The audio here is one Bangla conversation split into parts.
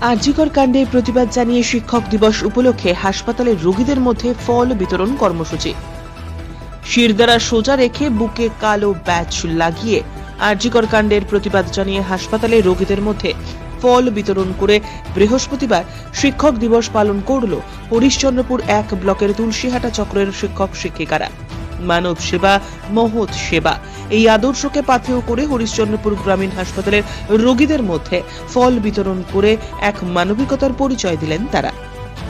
আরজিকর কাণ্ডে প্রতিবাদ জানিয়ে শিক্ষক দিবস উপলক্ষে হাসপাতালের রোগীদের মধ্যে ফল বিতরণ কর্মসূচি। শিরদাঁড়া সোজা রেখে বুকে কালো ব্যাচ লাগিয়ে আরজিকর কাণ্ডের প্রতিবাদ জানিয়ে হাসপাতালে রোগীদের মধ্যে ফল বিতরণ করে বৃহস্পতিবার শিক্ষক দিবস পালন করল হরিশ্চন্দ্রপুর এক ব্লকের তুলসীহাটা চক্রের শিক্ষক শিক্ষিকারা মানব সেবা, মহৎ সেবা। এই আদর্শকে পাথেয় করে হরিশ্চন্দ্রপুর গ্রামীণ হাসপাতালের রোগীদের মধ্যে ফল বিতরণ করে এক মানবিকতার পরিচয় দিলেন তারা।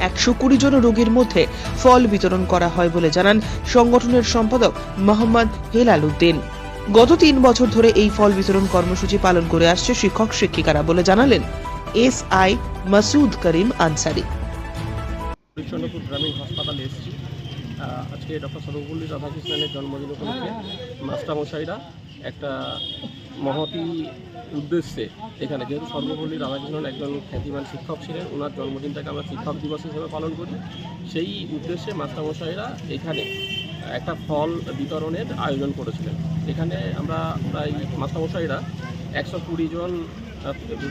একশো কুড়ি জন রোগীর মধ্যে ফল বিতরণ করা হয় বলে জানান সংগঠনের সম্পাদক মোহাম্মদ হেলাল উদ্দিন। গত তিন বছর ধরে এই ফল বিতরণ কর্মসূচি পালন করে আসছে শিক্ষক শিক্ষিকারা বলে জানালেন এস আই মাসুদ করিম আনসারি। গ্রামীণ হাসপাতালে এসেছি। আজকে ডক্টর সর্বপল্লী রাধাকৃষ্ণনের জন্মদিন উপলক্ষে মাস্টারমশাইরা একটা মহতি উদ্দেশ্যে এখানে যেহেতু সর্বপল্লী রাধাকৃষ্ণন একজন খ্যাতিমান শিক্ষক ছিলেন ওনার জন্মদিনটাকে আমরা শিক্ষক দিবস হিসেবে পালন করি। সেই উদ্দেশ্যে মাস্টারমশাইরা এখানে একটা ফল বিতরণের আয়োজন করেছিলেন। এখানে আমরা প্রায় মাস্টারমশাইরা একশো কুড়ি জন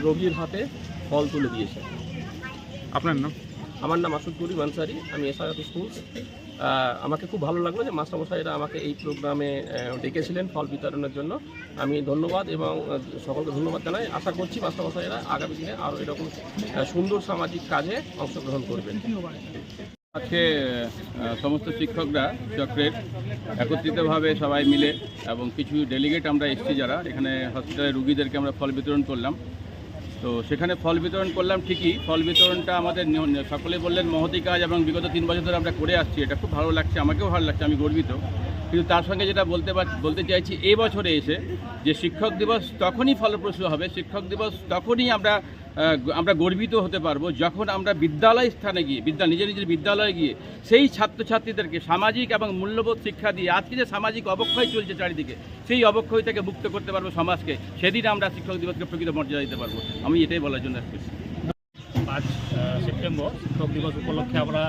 রোগীর হাতে ফল তুলে দিয়েছে। আপনার নাম? আমার নাম আসুদ করিম আনসারি আমি এসআইএফ স্কুল আমাকে খুব ভালো লাগল যে মাস্টারমশাইরা আমাকে এই প্রোগ্রামে ডেকেছিলেন ফল বিতরণের জন্য। আমি ধন্যবাদ এবং সকলকে ধন্যবাদ জানাই। আশা করছি মাস্টারমশাইরা আগামী দিনে আরও এরকম সুন্দর সামাজিক কাজে অংশগ্রহণ করবেন। আজকে সমস্ত শিক্ষকরা চক্রের একত্রিতভাবে সবাই মিলে এবং কিছু ডেলিগেট আমরা এসেছি যারা। এখানে হসপিটালে রুগীদেরকে আমরা ফল বিতরণ করলাম। তো সেখানে ফল বিতরণ করলাম ঠিকই। ফল বিতরণটা আমাদের সকলে বললেন মহতি কাজ এবং বিগত তিন বছর ধরে আমরা করে আসছি। এটা খুব ভালো লাগছে, আমাকেও ভালো লাগছে, আমি গর্বিত। কিন্তু তার সঙ্গে যেটা বলতে বলতে চাইছি এই বছরে এসে যে শিক্ষক দিবস তখনই ফলপ্রসূ হবে, শিক্ষক দিবস তখনই আমরা আমরা গর্বিত হতে পারব যখন আমরা বিদ্যালয় স্থানে গিয়ে বিদ্যা নিজের নিজের বিদ্যালয়ে গিয়ে সেই ছাত্রছাত্রীদেরকে সামাজিক এবং মূল্যবোধ শিক্ষা দিয়ে আজকে যে সামাজিক অবক্ষয় চলছে চারিদিকে, সেই অবক্ষয় থেকে মুক্ত করতে পারব সমাজকে। সেদিন আমরা শিক্ষক দিবসকে প্রকৃত মর্যাদা দিতে পারব। আমি এটাই বলার জন্য পাঁচ সেপ্টেম্বর, শিক্ষক দিবস উপলক্ষে আমরা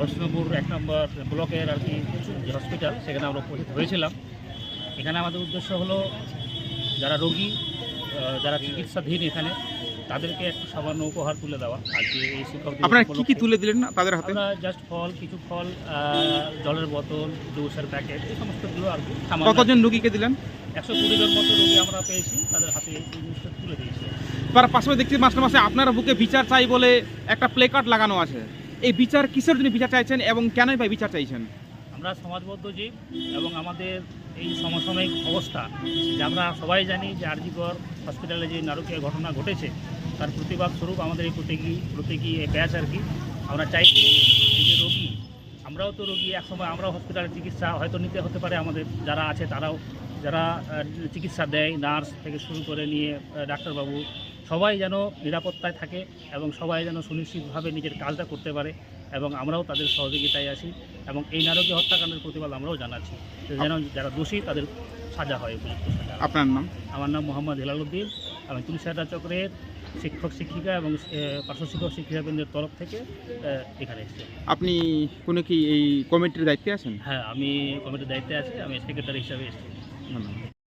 হরিশ্চন্দ্রপুর এক নম্বর ব্লকের আর কি যে হসপিটাল সেখানে আমরা উপস্থিত হয়েছিলাম। এখানে আমাদের উদ্দেশ্য হলো, যারা রোগী যারা চিকিৎসাধীন এখানে তাদেরকে একটু সামান্য উপহার তুলে দেওয়া। আজকে এই শিক্ষক আপনারা কি কি তুলে দিলেন না তাদের হাতে? আমরা জাস্ট ফল কিছু ফল জলের বোতল জুসের প্যাকেট এই সমস্তগুলো আর কি কতজন রুগীকে দিলেন? একশো কুড়ি জন মতো রোগী আমরা পেয়েছি তাদের হাতে এই জিনিসটা তুলে দিয়েছি। তার পাশাপাশি দেখছি মাস্টার মাসে আপনারা বুকে বিচার চাই বলে একটা প্লে কার্ড লাগানো আছে। এই বিচার কিসের জন্য বিচার চাইছেন এবং কেনই বা বিচার চাইছেন? আমরা সমাজবদ্ধ জীব এবং আমাদের এই সমসাময়িক অবস্থা যে আমরা সবাই জানি যে আরজিকর হসপিটালে যে নারকীয় ঘটনা ঘটেছে, তার প্রতিবাদ স্বরূপ আমাদের এই প্রতীকী প্রতীকী এই ব্যাচ আর কি। আমরা চাইছি এই যে রোগী, আমরাও তো রোগী, একসময় আমরাও হসপিটালে চিকিৎসা হয়তো নিতে হতে পারে আমাদের যারা আছে তারাও, যারা চিকিৎসা দেয়, নার্স থেকে শুরু করে নিয়ে ডাক্তারবাবু, সবাই যেন নিরাপত্তায় থাকে এবং সবাই যেন সুনিশ্চিতভাবে নিজের কাজটা করতে পারে। এবং আমরাও তাদের সহযোগিতায় আছি এবং এই নারকীয় হত্যাকাণ্ডের প্রতিবাদ আমরাও জানাচ্ছি। যেন যারা দোষী তাদের সাজা হয় উপযুক্ত সাজা। আপনার নাম? আমার নাম মোহাম্মদ হেলালুদ্দিন আমি তুলসিয়াটা চক্রের শিক্ষক শিক্ষিকা এবং পার্শ্ব শিক্ষক শিক্ষিকাবৃন্দের তরফ থেকে এখানে এসেছি। আপনি কোনো কি এই কমিটির দায়িত্বে আছেন? হ্যাঁ আমি কমিটির দায়িত্বে আছি। আমি সেক্রেটারি হিসাবে এসেছি। ধন্যবাদ।